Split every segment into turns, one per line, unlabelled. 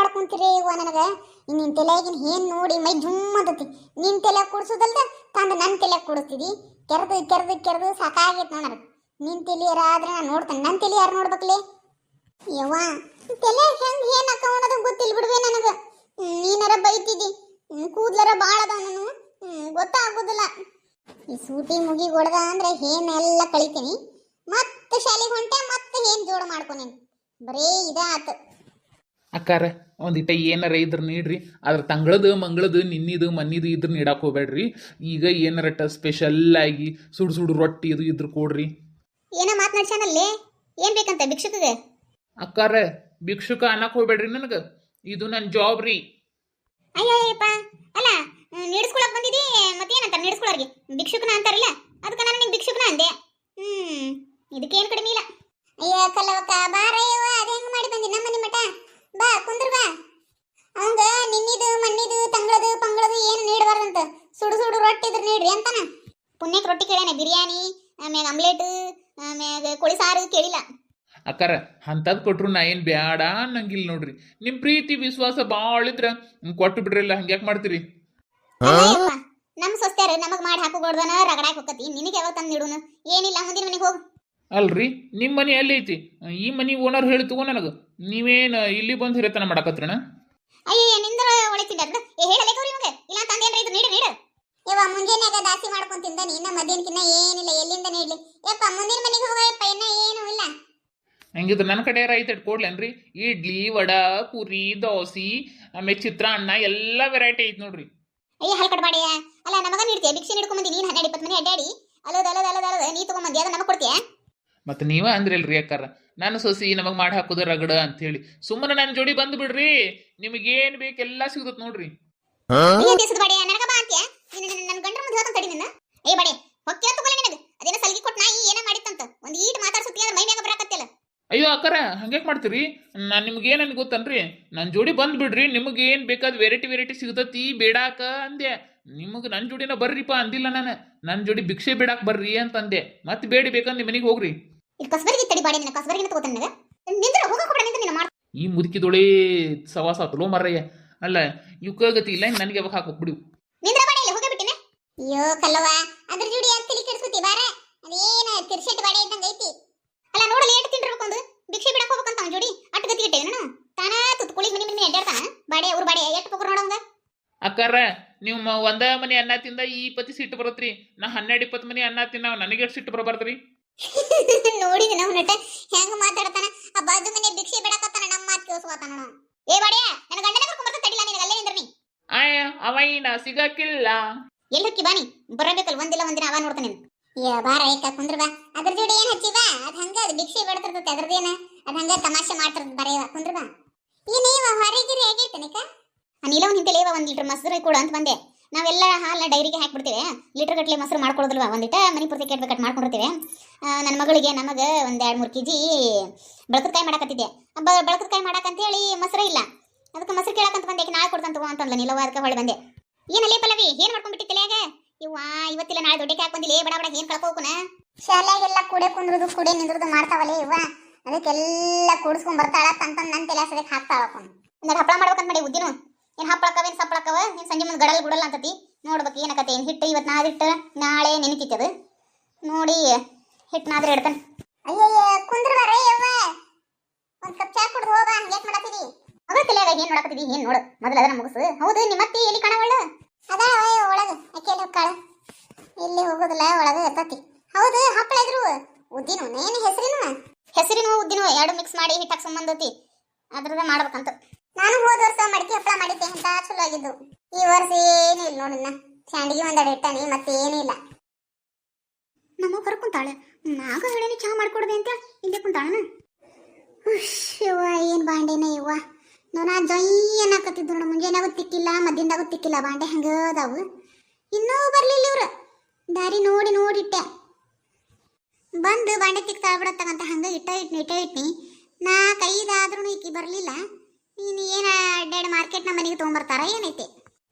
ಮಾಡ್ಕೊಂತೀರಿ ಇವ ನನಗೆ? ನಿನ್ ತಲೆಯಾಗಿನ ಏನ್ ನೋಡಿ ಮೈ ಜುಮ್ ಅಂತತಿ ನಿನ್ ತಲೆ ಕೂಡ್ಸೋದಲ್ದ ತಂದು ನನ್ನ ತಲೆ ಕೂಡಿಸ್ತಿದಿ. ಕೆರೆದು ಕೆರೆದು ಕೆರೆದು ಸಾಕಾಗೈತೆ ನೋಡ ನಿನ್ ತಲಿಯಾರ ಆದ್ರೆ ನಾನು ನೋಡ್ತೇನೆ. ನನ್ನ ತಲೆ ಯಾರು ನೋಡ್ಬೇಕಲ್ಲಿ ಯವ್ವ ತಲೆ ಹೆಂಗ್ ಏನ್ ಅನ್ನೋದು ಗೊತ್ತಿಲ್ಲ ಬಿಡುವೆ ನನಗ. ನೀನಾರ ಬೈತಿದಿ. ಕೂದ್ಲಾರ ಬಾಳ ಅದಾವ ನಾನು. ಗೊತ್ತಾಗೋದಿಲ್ಲ. ಈ ಸೂಟಿ ಮುಗಿ ಹೊಡೆದ ಅಂದ್ರೆ ಏನೆಲ್ಲ ಕಳಿತೀನಿ. ಮತ್ತೆ ಶಾಲೆಗೆ ಹೊಂಟೆ ಮತ್ತೆ ಏನ್ ಜೋಡ ಮಾಡ್ಕೊನೇನು ಬರೀ ಇದಾತು.
ಅಕ್ಕಾರ ಒಂದಿಟ ಏನಾರ ಇದ್ರ ನೀಡ್ರಿ. ಅದ್ರ ತಂಗಳದು ಮಂಗಳದು ನಿನ್ನಿದು ಮನ್ನಿದು ಇದ್ರ ನೀಡಕ್ಕೆ ಹೋಗ್ಬೇಡ್ರಿ. ಈಗ ಏನಾರ ಸ್ಪೆಷಲ್ ಆಗಿ ಸುಡು ಸುಡು ರೊಟ್ಟಿ ಇದು ಇದ್ರ ಕೊಡ್ರಿ.
ಏನೋ ಮಾತನಾಡ್ಸಲ್ಲಿ ಏನ್ ಬೇಕಂತ ಭಿಕ್ಷುಕಗೆ?
ಅಕ್ಕಾರ ಭಿಕ್ಷುಕ ಅನ್ನಕ್ ಹೋಗ್ಬೇಡ್ರಿ ನನಗೆ. ಇದು ನನ್ನ ಜಾಬ್ ರೀ.
ಅಯ್ಯಪ್ಪ ಅಲ್ಲ ನೀಡಿಸ್ಕೊಳಕ್ ಮತ್ತೆ ಏನಂತ ನೀಡಿಸ್ಕೊಳರ್ಗೆ? ಭಿಕ್ಷುಕನ ಅಂತಾರಲ್ಲ? ಅದಕ್ಕೆ ನಾನು ನಿಂಗೆ ಭಿಕ್ಷುಕನ ಅಂದೆ. ಹ್ಮ್ ಇದಕ್ಕೇನು ಕಡಿಮೆ ಇಲ್ಲ. ಅಯ್ಯ ಕಲ್ಲವಕ್ಕ ಬಾರಯ್ಯವ ಅದು ಹೆಂಗ್ ಮಾಡಿ ಬಂದಿ ನಮ್ಮ ಮನೆ ಮಠ ಬಾ ಕುಂದ್ರ ಬಾ ಅವಂಗ ನಿನ್ನಿದು ಮಣ್ಣಿದು ತಂಗಳದು ಪಂಗಳದು ಏನು ನೀಡಬಾರ್ದಂತ ಸುಡು ಸುಡು ರೊಟ್ಟಿ ಇದ್ರ ನೀಡ್ರಿ ಅಂತಾನ ಪುಣ್ಯಕ್ಕೆ ರೊಟ್ಟಿ ಕೇಳ್ಯಾನ ಬಿರಿಯಾನಿ ಆಮ್ಯಾಗ ಆಮ್ಲೆಟ್ ಆಮ್ಯಾಗ ಕೋಳಿ ಸಾರು ಕೇಳಿಲ್ಲ.
ಅಕ್ಕಾರ ಅಂಥದ್ದು ಕೊಟ್ರು ನಾ ಏನು ಬ್ಯಾಡ ಅನ್ನಂಗಿಲ್ಲ ನೋಡ್ರಿ. ನಿಮ್ಮ ಪ್ರೀತಿ ವಿಶ್ವಾಸ ಭಾಳ ಇದ್ರ ಕೊಟ್ಟು ಬಿಡ್ರಲ್ಲ ಹಂಗ್ಯಾಕ್ ಮಾಡ್ತೀರಿ?
ಅಯ್ಯಪ್ಪ, ನಮ್ ಸೊಸ್ತ್ಯಾರ ನಮಗ್ ಮಾಡಿ ಹಾಕೋಗೊಡ್ದನ ರಗಡಾಕ್ ಹೋಗತಿ ನಿನಗೆ ಯಾವಾಗ ತಂದು ನೀಡುನು ಏನಿಲ್ಲ ಮುಂದಿನ ಮನೆಗೆ ಹೋಗು.
ಅಲ್ರಿ ನಿಮ್ಮ ಮನೆ ಎಲ್ಲಿ ಐತಿ? ಈ ಮನಿ ಓನರ್ ಹೇಳಿ ತಗೋ ನನಗೆ. ನೀವೇನು ಇಲ್ಲಿ ಬಂದು ಹಿರೇತನ ಮಾಡಕತ್ರಣ
ಅಯ್ಯ ನಿಂದ್ರ ಒಳಿತಿ ಅದ್ರ ಏ ಹೇಳಲೇಕವ್ರಿ ನಿಮಗೆ. ಇಲ್ಲ ತಂದೇನ್ರಿ ಇದು ನೀಡು ನೀಡು. ಯವ್ವ ಮುಂಜಾನೆಗ ದಾಸಿ ಮಾಡ್ಕೊಂಡ್ ತಿಂದಾನೆ ಇನ್ನ ಮಧ್ಯಾಹ್ನಕ್ಕಿನ್ನ ಏನಿಲ್ಲ ಎಲ್ಲಿಂದ ನೀಡ್ಲಿ ಯಪ್ಪ ಮುಂದಿನ ಮನೆಗೆ ಹೋಗಯಪ್ಪ ಇನ್ನ ಏನು ಇಲ್ಲ.
ಹೆಂಗಿದ್ರು ನನ್ನ ಕಡೆ ರೈತ ಕೊಡ್ಲೇನ್ರಿ? ಇಡ್ಲಿ ವಡ ಪುರಿ ದೋಸೆ ಆಮೇಲೆ ಚಿತ್ರಾನ್ನ ಎಲ್ಲ ವೆರೈಟಿ ಐತಿ ನೋಡ್ರಿ.
ಅಯ್ಯ ಹಲ್ಕಡ್ ಬಾಡಿಯ. ಅಲ್ಲ ನಮಗ ನೀಡ್ತೀಯ ಭಿಕ್ಷೆ ನೀಡ್ಕೊಂಬಂದಿ ನೀನ್ ಹನ್ನೆರಡು ಇಪ್ಪತ್ತು ಮನೆ ಅಡ್ಡಾಡಿ ಅಲ್ಲದ ಅಲ್ಲದ ಅಲ್ಲದ ಅಲ್ಲದ ನೀ ತಗೊಂಬಂದಿ ಅದ ನಮಗ್ ಕೊಡ್ತೀಯ?
ಮತ್ತೆ ನೀವ ಅಂದ್ರಿಲ್ರಿ ಅಕ್ಕಾರ. ನಾನು ಸೊಸಿ ನಮಗೆ ಮಾಡಿ ಹಾಕೋದು ರಗಡ ಅಂತ ಹೇಳಿ ಸುಮ್ಮನೆ ನನ್ನ ಜೋಡಿ ಬಂದು ಬಿಡ್ರಿ. ನಿಮಗೇನ್ ಬೇಕೆಲ್ಲ ಸಿಗ್ತತ್ ನೋಡ್ರಿ.
ನನಗ ಬಾ ಅಂತ್ಯ? ನನ್ನ ಗಂಡರ ಮುಂದೆ ಹೇಳ್ತಾನೆ ತಡಿ ನಿನ್ನ. ಏ ಬಾಡಿ ಹೊಕ್ಕಿ ತಗೊಳ್ಳಿ ನಿನಗೆ. ಅದೇನ ಸಲ್ಗಿ ಕೊಟ್ಟು ನಾಯಿ ಏನ ಮಾಡಿತ್ತಂತ. ಒಂದ್ ಈಟ್ ಮಾತಾಡ್ಸುತ್ತೀಯ ಮೈ ಮ್ಯಾಗ ಬರಾಕತ್ತಿಲ್ಲ.
ಅಯ್ಯೋ ಅಕ್ಕರ ಹಂಗ್ಯಾಕೆ ಮಾಡ್ತೀರಿ? ನಾನು ನಿಮ್ಗೆ ಏನನ್ ಗೊತ್ತನ್ರಿ? ನನ್ನ ಜೋಡಿ ಬಂದು ಬಿಡ್ರಿ ನಿಮಗೆ ಏನು ಬೇಕಾದ ವೆರೈಟಿ ವೆರೈಟಿ ಸಿಗ್ತತಿ ಬೇಡಾಕ ಅಂದೆ. ನಿಮಗೆ ನನ್ನ ಜೋಡಿನ ಬರ್ರಿಪ್ಪ ಅಂದಿಲ್ಲ ನಾನು. ನನ್ನ ಜೋಡಿ ಭಿಕ್ಷೆ ಬೇಡಾಕ್ ಬರ್ರಿ ಅಂತ ಅಂದೆ. ಮತ್ತೆ ಬೇಡಿ ಬೇಕಂದ್ ನಿಮ್ಮ ಮನೆಗೆ ಹೋಗ್ರಿ.
ಇಲ್ಲಿ ಕಸಬರಿಗೆ ತಡಿ ಬಾಡಿ ನಿನ್ನ ಕಸಬರಿಗೆ ತಗೋತಾನೆ ನನಗೆ. ನಿಂದ್ರ ಹೋಗಕ್ಕೆ ಬಿಡ ನಿಂದ್ರ ಮಾಡ್
ಈ ಮುದುಕಿದೊಳೆ ಸವಾಸ ತಲೋ ಮರ್ರಯ್ಯ ಅಲ್ಲ ಇವಕ್ಕ ಗತಿ ಇಲ್ಲ ನನಗೆ ಯಾವಾಗ ಹಾಕೋಕ್
ನಿಂದ್ರ ಬಾಡಿ ಇಲ್ಲಿ ಹೋಗೇ ಬಿಟ್ಟಿನೆ ಅಯ್ಯೋ ಕಲ್ಲವ್ವ ಅದ್ರ ಜೋಡಿ ಯಾಕೆ ತಿಳಿ ಕೆಡಿಸ್ಕೊತಿ? ಬಾರ. ಅದೇನ ತಿರ್ಸೆಟ್ ಬಾಡಿ ಇದ್ದಂಗ ಐತಿ. ಅಲ್ಲ ನೋಡಲ್ಲ ಲೇಟ್ ತಿಂಡಿರ್ಬೇಕು ಒಂದು. ಭಿಕ್ಷೆ ಬಿಡಕ್ ಹೋಗ್ಬೇಕಂತ ಅವ್ನ ಜೋಡಿ. ಅಟ್ ಗತಿ ಇಟ್ಟೆ ನಾನು ತಾನ ತುತ್ಕುಳಿ ಮನಿ ಮನಿ ಅಡ್ಡಾಡ್ತಾನ ಬಾಡೆ ಅವ್ರ ಬಾಡಿ ಎಟ್ ಪೋಕರ್ ನೋಡಂಗ
ಅಕ್ಕಾರ ನೀವು ಒಂದ ಮನೆ ಅನ್ನ ತಿಂದ ಈ ಪತಿ ಸಿಟ್ಟು ಬರತ್ರಿ. ನಾ ಹನ್ನೆರಡು ಇಪ್ಪತ್ತು ಮನೆ ಅನ್ನ ತಿನ್ನ ನನಗೆ ಸಿಟ್ಟು ಬರಬಾರ್ದ್ರಿ?
ನೋಡಿ ನಾವು ನಟ ಹೆಂಗ್ ಮಾತಾಡ್ತಾನ. ಆ ಬಾಜು ಮನೆ ಭಿಕ್ಷೆ ಬಿಡಕತ್ತಾನ ನಮ್ಮ ಮಾತು ಕೇಳಿಸ್ಕೊತಾನ ನೋಡು. ಏ ಬಾಡೆ ನನ್ನ ಗಂಡನ ಕರ್ಕೊಂಡ್ ಬರ್ತಾ ತಡಿಲ್ಲ ನಿನಗೆ ಅಲ್ಲೇ ನಿಂದ್ರಿ ನೀ.
ಆಯ ಅವೈನ ಸಿಗಕ್ಕಿಲ್ಲ.
ಎಲ್ಲಿ ಹೊಕ್ಕಿ ಬಾನಿ ಬರಬೇಕಲ್ಲ ಒಂದಿಲ್ಲ ಒಂದಿನ ಅವ ನೋಡ್ತಾನೆ ಯಾ ಬಾರ, ಏಕ, ಕುಂದ್ರ ಬಾ. ಅದ್ರ ಜೋಡಿ ಏನ್ ಹಚ್ಚಿ ಬಾ? ಅದ್ ಹಂಗ, ಅದ್ ಭಿಕ್ಷೆ ಬೇಡ್ತಿರ್ತೈತೆ ಅದ್ರದೇನ ಅದ್ ಹಂಗ ತಮಾಷೆ ಮಾಡ್ತಿರ್ತದ ಬರೇವ ಕುಂದ್ರ ಬಾ. ಏನೇವ ಹೊರಗಿರಿ, ಹೇಗೈತೆ ನಿಕ ನೀಲ ಒಂದ್ ನಿಂತಲೇವ ಒಂದ್ ಲೀಟರ್ ಮೊಸರು ಕೊಡು ಅಂತ ಬಂದೆ. ನಾವೆಲ್ಲ ಹಾಲ್ನ ಡೈರಿಗೆ ಹಾಕ್ಬಿಡ್ತೇವೆ. ಲೀಟರ್ ಗಟ್ಲೆ ಮೊಸರು ಮಾಡ್ಕೊಳ್ಳೋದಿಲ್ವ ಒಂದಿಟ ಮನಿ ಪೂರ್ತಿ ಕೆಟ್ಬೇಕಟ್ ಮಾಡ್ಕೊಂಡಿರ್ತೀವಿ. ನನ್ನ ಮಗಳಿಗೆ, ನಮಗೆ ಒಂದ್ ಎರಡ್, ಮೂರ್ ಕೆಜಿ ಬೆಳಕದಕಾಯಿ ಮಾಡಕತ್ತಿದ್ದೆ. ಬ- ಮಾಡಕಂತ ಹೇಳಿ ಮೊಸರು ಇಲ್ಲ. ಅದಕ್ಕೆ ಮೊಸರು ಕೇಳಕ್ಕಂತ ಬಂದೆ. ನಾಳೆ ಕೊಡ್ತಂತ ತಗೋ ಅಂತಂದ್ಲ. ನೀಲವ ಅದಕ್ಕೆ ಹೊಳೆ ಬಂದೆ. ಏನಲ್ಲೇ ಪಲ್ಲವಿ? ಏನ್ ಮಾಡ್ಕೊಂಡ್ಬಿಟ್ಟಿ ತಲೆಯಾಗ ಇವ್ವ ಇವತ್ತಿಲ್ಲ ನಾಳೆ ದೊಡ್ಡಕ್ಕೆ ಹಾಕ್ ಬಂದಿಲ್ಲ ಬಡ ಬಡ ಏನ್ ಕಳ್ಕೋಕನ ಶಾಲೆಗೆಲ್ಲ ಕೂಡೆ ಕುಂದ್ರದು ಕೂಡೆ ನಿಂದ್ರದು ಮಾಡ್ತಾವಲ್ಲ ಇವ್ವ ಅದಕ್ಕೆಲ್ಲ ಕೂಡಿಸ್ಕೊಂಡ್ ಬರ್ತಾಳ ತಂತಂದ್ ನನ್ ತಲೆ ಸದಕ್ಕೆ ಹಾಕ್ತಾಳ ಒಂದ್ ಹಪ್ಪಳ ಮಾಡ್ಬೇಕಂತ ಮಾಡಿ ಉದ್ದಿನ ಏನ್ ಹಪ್ಪಳಕ್ಕವ ಏನ್ ಸಪ್ಪಳಕ್ಕವ ಏನ್ ಸಂಜೆ ಮುಂದೆ ಗಡಲ್ ಗುಡಲ್ಲ ಅಂತತಿ? ನೋಡ್ಬೇಕು ಏನಕತ್ತೆ ಏನ್ ಹಿಟ್ಟು ಇವತ್ತು ನಾದಿಟ್ಟು ನಾಳೆ ನೆನಿತಿತ್ತದು ನೋಡಿ ಹಿಟ್ಟು ನಾದ್ರೆ ಇಡ್ತಾನೆ ಅಯ್ಯಯ್ಯ ಕುಂದ್ರ ಬರೇ ಯವ್ವ. ಒಂದ್ ಕಪ್ ಚಾ ಕುಡ್ದು ಹೋಗ ಹಂಗ್ಯಾಕ್ ಮಾಡತ್ತಿದಿ ಮಗಳ ತಲೆಯಾಗ ಏನ್ ನೋಡಕತ್ತಿದಿ ಏನ್ ನೋಡು. ಮೊದಲ ಅದನ್ನ ಮುಗಿಸು. ಹೌದು ನಿಮ್ಮತ್ತಿ ಎಲ್ಲಿ ಕಾಣವಳ್ಳ ಅದ ಒಳಗ. ಅಕ್ಕೇನು ಹೋಗ್ಕಾಳ ಇಲ್ಲಿ ಹೋಗೋದಿಲ್ಲ ಒಳಗ ಇರ್ತತಿ. ಹೌದು ಹಪ್ಪಳ ಇದ್ರು ಉದ್ದಿನ ಏನು ಹೆಸರಿನ ಹೆಸರಿನ ಉದ್ದಿನ ಎರಡು ಮಿಕ್ಸ್ ಮಾಡಿ ಹಿಟ್ಟಾಕ್ ಸಂಬಂಧತಿ ಅದ್ರದ ಮಾಡ್ಬೇಕಂತ. ನಾನು ಹೋದ ವರ್ಷ ಮಡಿಕೆ ಹಪ್ಪಳ ಮಾಡಿದ್ದೆ ಅಂತ ಚಲೋ ಆಗಿದ್ದು. ಈ ವರ್ಷ ಏನು ಇಲ್ಲ ನೋಡಿನ ಸ್ಯಾಂಡಿಗೆ ಒಂದೆರಡು ಇಟ್ಟಾನಿ ಮತ್ತೆ ಏನೂ ಇಲ್ಲ. ನಮ್ಮ ಕರ್ಕೊಂತಾಳೆ ನಾಗ ಹೇಳೇನಿ ಚಹಾ ಮಾಡ್ಕೊಡ್ದೆ ಅಂತ ಇಲ್ಲೇ ಕುಂತಾಳನ. ಶಿವ ಏನು ಬಾಂಡೇನ ಇವ್ವ. ನೋನ ಜೊಯ್ ಅನ್ನಕತ್ತಿದ್ದು ನೋಡು ಮುಂಜಾನಾಗೂ ತಿಕ್ಕಿಲ್ಲ, ಮಧ್ಯಾಹ್ನದಾಗೂ ತಿಕ್ಕಿಲ್ಲ, ಬಾಂಡೆ ಹಂಗ ಅದಾವು. ಇನ್ನೂ ಬರಲಿಲ್ಲ ಇವ್ರು. ದಾರಿ ನೋಡಿ ನೋಡಿಟ್ಟೆ. ಬಂದು ಬಾಂಡೆ ತಿಕ್ತಾ ಬಿಡತ್ತಂತ ಹಂಗೆ ಇಟ್ಟ ಇಟ್ನಿ ಇಟ್ಟ ಇಟ್ನಿ. ನಾ ಕೈದಾದ್ರೂ ಈಕಿ ಬರಲಿಲ್ಲ. ನೀನು ಏನ ಅಡ್ಡಾಡಿ ಮಾರ್ಕೆಟ್ನ ಮನೆಗೆ ತೊಗೊಂಬರ್ತಾರ, ಏನೈತೆ?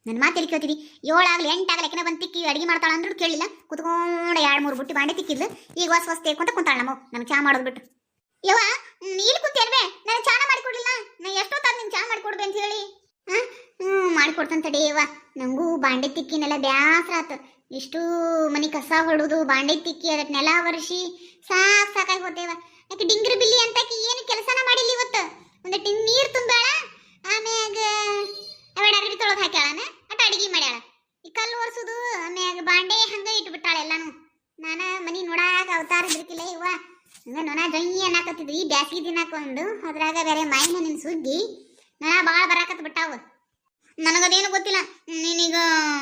ನನ್ನ ಮಾತು ಎಲ್ಲಿ ಏಳಾಗಲಿ ಏಳಾಗ್ಲಿ ಯಾಕೆ ಬಂದು ತಿಕ್ಕಿ ಅಡಿಗೆ ಮಾಡ್ತಾಳ ಅಂದ್ರೂ ಕೇಳಿಲ್ಲ. ಕುತ್ಕೊಂಡು ಎರಡು ಮೂರು ಬುಟ್ಟಿ ಬಾಂಡೆ ತಿಕ್ಕಿದ್ಲು. ಈಗ ಹೊಸ ಹೊಸ ತೇಕೊಂತ ಕುಂತಾಳ ನಮ್ಮ ನಮ್ಗೆ ಚಾ ಮಾಡೋದು ಬಿಟ್ಟು. ಯವ್ವ ನೀಲ್ ಕುಂತೇನ್ವೆ ನನಗೆ ಚಾನ ಮಾಡಿಕೊಡ್ಲಿಲ್ಲ ನಾ ಎಷ್ಟೊತ್ತಾದ ನಿನ್ ಚಾ ಮಾಡಿಕೊಡ್ಬೆ ಅಂತ ಹೇಳಿ. ಹ್ಞೂ ಮಾಡಿಕೊಡ್ತಾನೆ ತಡಿ ಯವ್ವ. ನಂಗೂ ಬಾಂಡೆ ತಿಕ್ಕಿನೆಲ್ಲ ಬ್ಯಾಸ್ರ ಆತು. ಇಷ್ಟು ಮನಿ ಕಸ ಹೊಡೋದು ಬಾಂಡೆ ತಿಕ್ಕಿ ಅದಕ್ಕೆ ನೆಲ ಒರೆಸಿ ಸಾಕ್ ಸಾಕಾಗಿ ಹೋತೇವ ಯಾಕೆ ಡಿಂಗ್ರಿ ಬಿಲ್ಲಿ ಅಂತ ಏನು ಕೆಲಸನ ಮಾಡಿಲ್ಲ ಇವತ್ತು. ಒಂದು ಟಿನ್ ನೀರು ತುಂಬಾಳ ಆಮ್ಯಾಗ ಅವಡ ಅರಬಿ ತೊಳೆದು ಹಾಕ್ಯಾಳನ ಅಟ ಅಡಿಗೆ ಮಾಡ್ಯಾಳ. ಈ ಕಲ್ಲು ಒರೆಸೋದು, ಆಮ್ಯಾಗ ಬಾಂಡೆ ಹಂಗ ಇಟ್ಬಿಟ್ಟಾಳ ಎಲ್ಲಾನು. ನಾನ ಮನಿ ನೋಡಾಕ ಅವತಾರ ಬಿಡ್ತಿಲ್ಲ ನೊಣ ಜೊಯ್ಯಿ ಈ ಬ್ಯಾಸಿಗೆ ದಿನಕ್ಕೊಂದು ಅದ್ರಾಗ ಬೇರೆ ಮೈನ ನಿನ್ ಸುದ್ದಿ ನೊಣ ಭಾಳ ಬರಾಕತ್ ಬಿಟ್ಟಾವ. ನನಗದೇನು ಗೊತ್ತಿಲ್ಲ. ನೀನೀಗ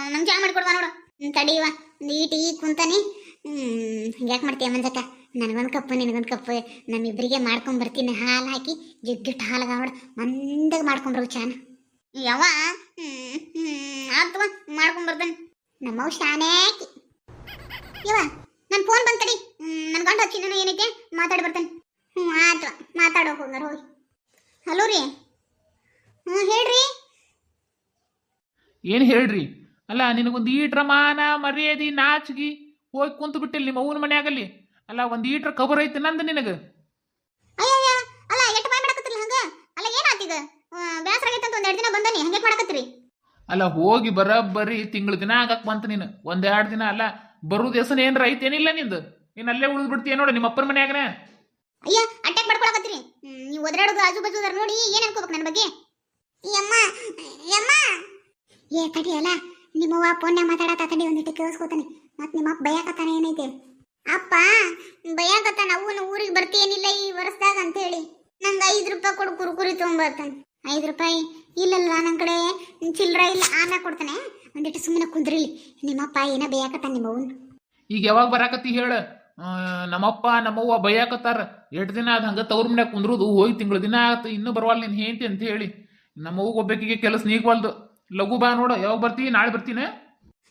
ನಂಗೆ ಚಾ ಮಾಡಿಕೊಡ್ವಾ ನೋಡು. ತಡೀವ. ನೀಟ್ ಕುಂತಾನೆ. ಹ್ಞೂ ಹಂಗ್ಯಾಕೆ ಮಾಡ್ತೀಯ ಮಂಜಕ್ಕ? ನನಗೊಂದು ಕಪ್ಪು, ನಿನಗೊಂದು ಕಪ್ಪು. ನಮ್ಮಿಬ್ಬರಿಗೆ ಮಾಡ್ಕೊಂಡು ಬರ್ತೀನಿ. ಹಾಲು ಹಾಕಿ ಜಿಗ್ಗಿಟ್ಟು ಹಾಲು ನೋಡು. ಮಂದಾಗ ಮಾಡ್ಕೊಂಡ್ರು ಚಾನ. ಯಾವ ಆತ್ವ ಮಾಡ್ಕೊಂಡ್ ಬರ್ತಾನೆ. ನಮ್ಮವ್ ಶಾನ್ಯಾಕಿ ಇವ ನನ್ನ ಫೋನ್ ಬಂತಡಿ ನನ್ನ ಗಂಡ ಹಚ್ಚಿದ್ದಾನ ಏನೈತೆ? ಮಾತಾಡಿ ಬರ್ತಾನೆ. ಹ್ಞೂ ಆಯ್ತು. ಮಾತಾಡೋ ಹೋಗಾರ ಹೋಗಿ. ಹಲೋ ರೀ. ಹ್ಞೂ ಹೇಳ್ರಿ.
ಏನು ಹೇಳ್ರಿ? ಅಲ್ಲ ನಿನಗೊಂದು ಈಟ್ರ ಮಾನ ಮರ್ಯಾದಿ ನಾಚಿಗೆ ಹೋಗಿ ಕುಂತು ಬಿಟ್ಟಿಲ್ಲ ನಿಮ್ಮ ಅವ್ವನ ಮನ್ಯಾಗಲ್ಲಿ. ಅಲ್ಲ ಒಂದು ಈಟ್ರ ಕಬರ್ ಐತೆ ನಂದು ನಿನಗೆ.
ಅಯ್ಯಯ್ಯ ಅಲ್ಲ ಎಷ್ಟು ಬಾಯ್ ಮಾಡಕತ್ತಿಲ್ಲ ಹಂಗ? ಅಲ್ಲ ಆಗೈತೆ ಅಂತ ಒಂದೆರಡು ದಿನ ಬಂದನಿ. ಹಂಗೆ ಮಾಡಕತ್ತೀರಿ?
ಅಲ್ಲ ಹೋಗಿ ಬರಬ್ಬರಿ ತಿಂಗಳ ದಿನ ಆಗಕ್ ಬಂತ ನೀನು. ಒಂದೆರಡು ದಿನ ಅಲ್ಲ ಬರುದ ಹೆಸರು ಏನ್ರ ಐತೇನಿಲ್ಲ ನಿಂದು. ನೀನ್ ಅಲ್ಲೇ ಉಳಿದು ಬಿಡ್ತೀಯ ನೋಡು, ನಿಮ್ಮ ಅಪ್ಪನ ಮನ್ಯಾಗನೆ.
ಅಯ್ಯ, ಅಟ್ಯಾಕ್ ಮಾಡ್ಕೊಳಕತ್ತೀರಿ ನೀವು ಒದರಾಡೋದು ಆಜು ಬಾಜು ಅದಾರ ನೋಡಿ, ಏನ್ ಅನ್ಕೋಬೇಕು ನನ್ನ ಬಗ್ಗೆ? ಯಮ್ಮ ಯಮ್ಮ ಏ ತಡಿ ಅಲ್ಲ ನಿಮ್ಮವ್ವ ಫೋನ್ಯಾಗ ಮಾತಾಡತ್ತ ತಡಿ ಒಂದಿಟ್ಟು ಕೇಳಿಸ್ಕೊತಾನೆ. ಮತ್ ನಿಮ್ಮ ಅಪ್ಪ ಬೈಯಾಕತ್ತಾನ ಏನೈತೆ? ಅಪ್ಪ, ಬೈಯಾಕತ್ತಾನ ಅವನ ಊರಿಗೆ ಬರ್ತೀಯೇನಿಲ್ಲ ಈ ವರ್ಷದಾಗ ಅಂತೇಳಿ. ನಂಗೆ ಐದು ರೂಪಾಯಿ ಕೊಡು, ಕುರುಕುರಿ ತೊಗೊಂಬರ್ತಾನೆ. ಐದು ರೂಪಾಯಿ ಇಲ್ಲಲ್ಲ ನನ್ನ ಕಡೆ ಚಿಲ್ಲರ ಇಲ್ಲ, ಆಮ್ಯಾಗ ಕೊಡ್ತಾನೆ. ಒಂದಿಟ್ಟು ಸುಮ್ಮನೆ ಕುಂದ್ರಿಲಿ. ನಿಮ್ಮಪ್ಪ ಏನ ಬೇಯಾಕತ್ತ ನಿಮ್ಮವನ್
ಈಗ ಯಾವಾಗ ಬರಾಕತ್ತಿ ಹೇಳ? ನಮ್ಮಪ್ಪ ನಮ್ಮವ್ವ ಬೈಯಾಕತ್ತಾರ. ಎಷ್ಟು ದಿನ ಅದು ಹಂಗ ತವ್ರ ಮನ್ಯಾಗ ಕುಂದ್ರುದು? ಹೋಗಿ ತಿಂಗಳ ದಿನ ಆಯ್ತು ಇನ್ನೂ ಬರವಲ್ಲ ನೀನು ಹೇಂತಿ ಅಂತ ಹೇಳಿ. ನಮ್ಮವ್ಗ ಒಬ್ಬಾಕಿಗೆ ಕೆಲಸ ನೀಗ್ವಲ್ದು. ಲಘು ಬಾ ನೋಡು ಯಾವಾಗ ಬರ್ತೀವಿ ನಾಳೆ ಬರ್ತೀನಿ?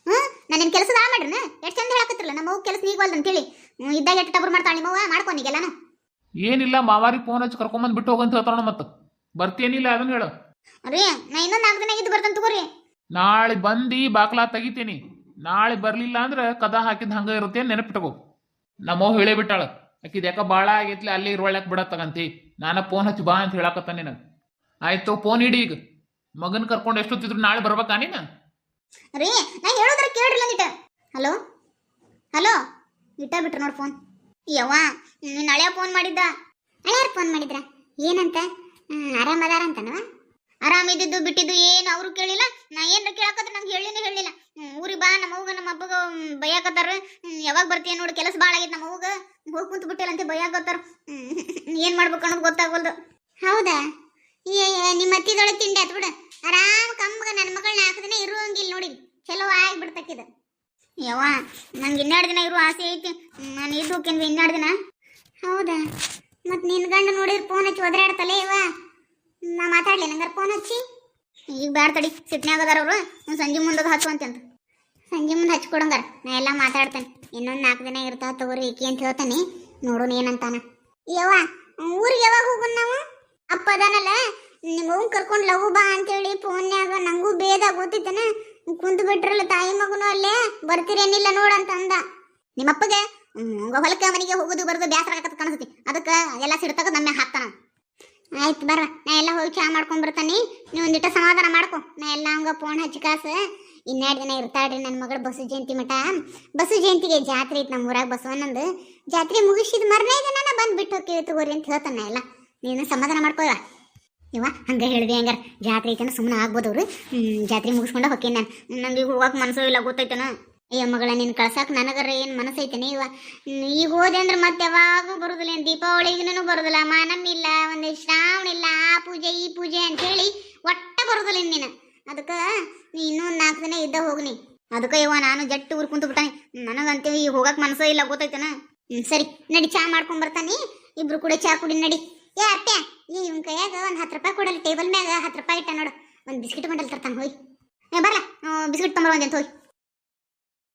ಹ್ಮ್ ನನ್ನ ಕೆಲಸದ ಆ ಮಾಡ್ರನ? ಎಷ್ಟು ಚಂದ ಹೇಳಕತ್ತಿರಲ್ಲ ನಮ್ಮವ್ವ ಕೆಲಸ ನೀಗವಲ್ದು ಅಂತೇಳಿ. ಇದ್ದಾಗ ಎಷ್ಟು ಟಬರ್ ಮಾಡ್ತಾಳೆ ನಿಮ್ಮವ್ವ? ಮಾಡ್ಕೊನಿಗೆಲ್ಲಾನು
ಏನಿಲ್ಲ ಮಾವಾರಿ ಫೋನ್ ಹಚ್ಚಿ ಕರ್ಕೊಂಬಂದು ಬಿಟ್ಟು ಹೋಗಂತ ಹೇಳ್ತಾಳ ಮತ್ತೆ. ಬರ್ತೀನಿಲ್ಲ ಅದನ್ನ ಹೇಳು.
ರೀ ನಾ ಇನ್ನೊಂದು ನಾಲ್ಕು ದಿನ ಇದ್ದು ಬರ್ತಂತ ತಗೋರಿ.
ನಾಳೆ ಬಂದು ಬಾಕ್ಲಾ ತೆಗಿತೀನಿ. ನಾಳೆ ಬರಲಿಲ್ಲ ಅಂದ್ರೆ ಕದ ಹಾಕಿದ ಹಂಗ ಇರುತ್ತೆ ನೆನಪಿಟ್ಕೋ. ನಮ್ಮವ್ ಹೇಳೇ ಬಿಟ್ಟಾಳ ಆಕಿದ್ ಯಾಕ ಭಾಳ ಆಗೈತ್ಲಿ, ಅಲ್ಲಿ ಇರುವಳ್ಯಾಕ ಬಿಡತ್ತಗಂತಿ ನಾನ ಫೋನ್ ಹಚ್ಚಿ ಬಾ ಅಂತ ಹೇಳಕತ್ತ ನಿನಗೆ. ಆಯ್ತು ಫೋನ್ ಇಡಿ ಈಗ. ಮಗನ್ ಕರ್ಕೊಂಡು ಎಷ್ಟೊತ್ತಿದ್ರು ನಾಳೆ ಬರ್ಬೇಕಾ ನೀನು?
ರೀ, ನಾ ಹೇಳೋದ್ರ ಕೇಳ್ರಿ ಒಂದಿಟ ಹಲೋ? ಹಲೋ? ಇಟ್ಟ ಬಿಟ್ರ ನೋಡಿ ಫೋನ್ ಯವ್ವ ನಾಳೆ ಫೋನ್ ಮಾಡಿದ್ದ? ಹಳೆಯವ್ರು ಫೋನ್ ಮಾಡಿದ್ರ? ಏನಂತ? ಆರಾಮದಾರ ಅಂತನವ ಆರಾಮಿದ್ದು ಬಿಟ್ಟಿದ್ದು ಏನು ಅವರು ಕೇಳಿಲ್ಲ. ನಾ ಏನು ಕೇಳಕತ್ರ ನಂಗೆ ಹೇಳಿನೇ ಹೇಳಿಲ್ಲ. ಊರಿಗೆ ಬಾ ನಮ್ಮ ಅವ್ಗ ನಮ್ಮ ಅಪ್ಪಗ ಬೈಯಾಕತ್ತಾರ. ಯಾವಾಗ ಬರ್ತೀಯ ನೋಡಿ ಕೆಲಸ ಭಾಳ ಆಗೈತೆ ನಮ್ಮ ಅವ್ಗ ಹೋಗಿ ಕುಂತು ಬಿಟ್ಟಿಲ್ಲ ಅಂತ ಬೈಯಾಕತ್ತಾರ. ಏನು ಮಾಡ್ಬೇಕು ಅನ್ನೋದು ಗೊತ್ತಾಗಲ್ದು. ಹೌದಾ? ಏ ನಿಮ್ಮ ಅತ್ತಿದೊಳಗೆ ತಿಂಡಿ ಆತ್ ಬಿಡು. ಆರಾಮ್ ಕಮ್ಮಗ ನನ್ನ ಮಗಳನ್ನ ನಾಲ್ಕು ದಿನ ಇರುವಂಗಿಲ್ಲ ನೋಡಿ. ಚಲೋ ಆಗ್ಬಿಡ್ತಕ್ಕಿದ ಯವ್ವ ನಂಗೆ ಇನ್ನೆರಡು ದಿನ ಇರುವ ಆಸೆ ಐತಿ. ನಾನು ಇದ್ದು ಹೋಗ್ತೀನಿ ಇನ್ನೆರಡು ದಿನ? ಹೌದಾ? ಮತ್ತು ನಿನ್ನ ಗಂಡ ನೋಡಿದ್ರೆ ಫೋನ್ ಹಚ್ಚಿ ಒದರಾಡ್ತಲೇ ಇವ ನಾ ಮಾತಾಡ್ಲಿ, ನಂಗಾರ ಫೋನ್ ಹಚ್ಚಿ. ಈಗ ಬ್ಯಾಡ ತಡಿ ಸಿಟ್ನ್ಯಾಗ ಅದಾರ ಅವರು. ಸಂಜೆ ಮುಂದೆ ಹಚ್ಚುವಂತೆ ಅಂತ ಸಂಜೆ ಮುಂದೆ ಹಚ್ಕೊಡಂಗಾರ ನಾ ಎಲ್ಲ ಮಾತಾಡ್ತೇನೆ. ಇನ್ನೊಂದು ನಾಲ್ಕು ದಿನ ಇರ್ತಾ ತಗೋರಿ, ಈಕಿ ಅಂತ ಹೇಳ್ತಾನೆ. ನೋಡೋಣ ಏನಂತಾನ ಯವ್ವ, ಊರಿಗೆ ಯಾವಾಗ ಹೋಗೋಣ ನಾವು? ಅಪ್ಪ ಅದಾನಲ್ಲ ನಿಮ್ಮ ಕರ್ಕೊಂಡು ಲಘು ಬಾ ಅಂತೇಳಿ ಫೋನ್ಯಾಗ ನಂಗೂ ಬೇದ ಗೊತ್ತಿತ್ತನ ಕುಂತು ಬಿಟ್ರಲ್ಲ ತಾಯಿ ಮಗನು ಅಲ್ಲೇ, ಬರ್ತೀರೇನಿಲ್ಲ ನೋಡು ಅಂತ ಅಂದ. ನಿಮ್ಮಪ್ಪಗೆ ಹೊಲಕ್ಕೆ ಮನೆಗೆ ಹೋಗೋದು ಬರೋದು ಬೇಸರ ಆಗತ್ತೆ ಕಾಣಿಸ್ತೈತಿ ಅದಕ್ಕೆ ಎಲ್ಲ ಸಿಡ್ತಾಗ ನಮ್ಮ ಹಾಕ್ತಾನ ಆಯ್ತು ಬರ ನಾ ಎಲ್ಲ ಹೋಗಿ ಚಾ ಮಾಡ್ಕೊಂಡ್ ಬರ್ತಾನೆ. ನೀವು ಒಂದಿಟ ಸಮಾಧಾನ ಮಾಡ್ಕೊ. ನಾ ಎಲ್ಲ ಹಂಗ ಫೋನ್ ಹಚ್ಚಿ ಕಾಸು. ಇನ್ನೆರಡು ದಿನ ಇರ್ತಾಳ್ರಿ ನನ್ನ ಮಗಳು ಬಸು ಜಯಂತಿ ಮಠ. ಬಸು ಜಯಂತಿಗೆ ಜಾತ್ರೆ ಐತಿ ನಮ್ಮ ಊರಾಗ ಬಸವನಂದು ಜಾತ್ರೆ ಮುಗಿಸಿದ ಮರನೇ ದಿನ ನಾ ಬಂದು ಬಿಟ್ಟು ಹೋಗ್ತೀವಿ ತಗೋರಿ ಅಂತ ಹೇಳ್ತಾನ ಎಲ್ಲ. ನೀನು ಸಮಾಧಾನ ಮಾಡ್ಕೋ ಇವ. ಹಂಗ ಹೇಳಿದೆ ಹಂಗಾರ? ಜಾತ್ರೆ ಐತನ ಸುಮ್ಮನೆ ಆಗ್ಬೋದು ಅವ್ರು. ಜಾತ್ರೆ ಮುಗಿಸ್ಕೊಂಡು ಹೋಗ್ತೀನಿ ನಾನು? ನಂಗೆ ಈಗ ಹೋಗಕ್ಕೆ ಮನಸ್ಸು ಇಲ್ಲ, ಗೊತ್ತೈತನ? ಅಯ್ಯ ಮಗಳ ನೀನು ಕಳ್ಸಕ್ಕೆ ನನಗರ ಏನು ಮನಸ್ಸೈತೇನೆ? ಇವ ಈಗ ಹೋದೆ ಅಂದ್ರೆ ಮತ್ತೆ ಯಾವಾಗೂ ಬರುದಿಲ್ಲ ಏನು ದೀಪಾವಳಿಗೂ ಬರುದಿಲ್ಲ ಮಾನಮ್ಮಿಲ್ಲ ಒಂದು ಶ್ರಾವಣ ಇಲ್ಲ ಆ ಪೂಜೆ ಈ ಪೂಜೆ ಅಂತ ಹೇಳಿ ಒಟ್ಟ ಬರುದಿಲ್ಲ ನೀನು. ಅದಕ್ಕೆ ನೀ ಇನ್ನೊಂದು ನಾಲ್ಕು ದಿನ ಇದ್ದ ಹೋಗ್ನಿ. ಅದಕ್ಕೆ ಇವ ನಾನು ಜಟ್ಟು ಊರ್ ಕುಂತು ಬಿಟ್ಟಾನೆ. ನನಗಂತೀವಿ ಈಗ ಹೋಗಕ್ಕೆ ಮನಸ್ಸು ಇಲ್ಲ ಗೊತ್ತೈತನ? ಹ್ಮ್, ಸರಿ ನಡಿ ಚಾ ಮಾಡ್ಕೊಂಡ್ ಬರ್ತಾನೆ. ಇಬ್ರು ಕೂಡ ಚಾ ಕುಡಿ ನಡಿ. ಏ ಅತ್ತೆ ಈ ಇವ್ನ ಕೈಯಾಗ ಒಂದ್ ಹತ್ತು ರೂಪಾಯಿ ಕೊಡಲಿ ಟೇಬಲ್ ಮ್ಯಾಗ ಹತ್ತು ರೂಪಾಯಿ ಇಟ್ಟ ನೋಡು. ಒಂದು ಬಿಸ್ಕಿಟ್ ಬಂಡಲ್ ತರ್ತಾನೆ ಹೋಯ್. ಏ ಬರಲ್ಲ ಬಿಸ್ಕಿಟ್ ತೊಂಬರ ಒಂದಂತ ಹೋಯ್.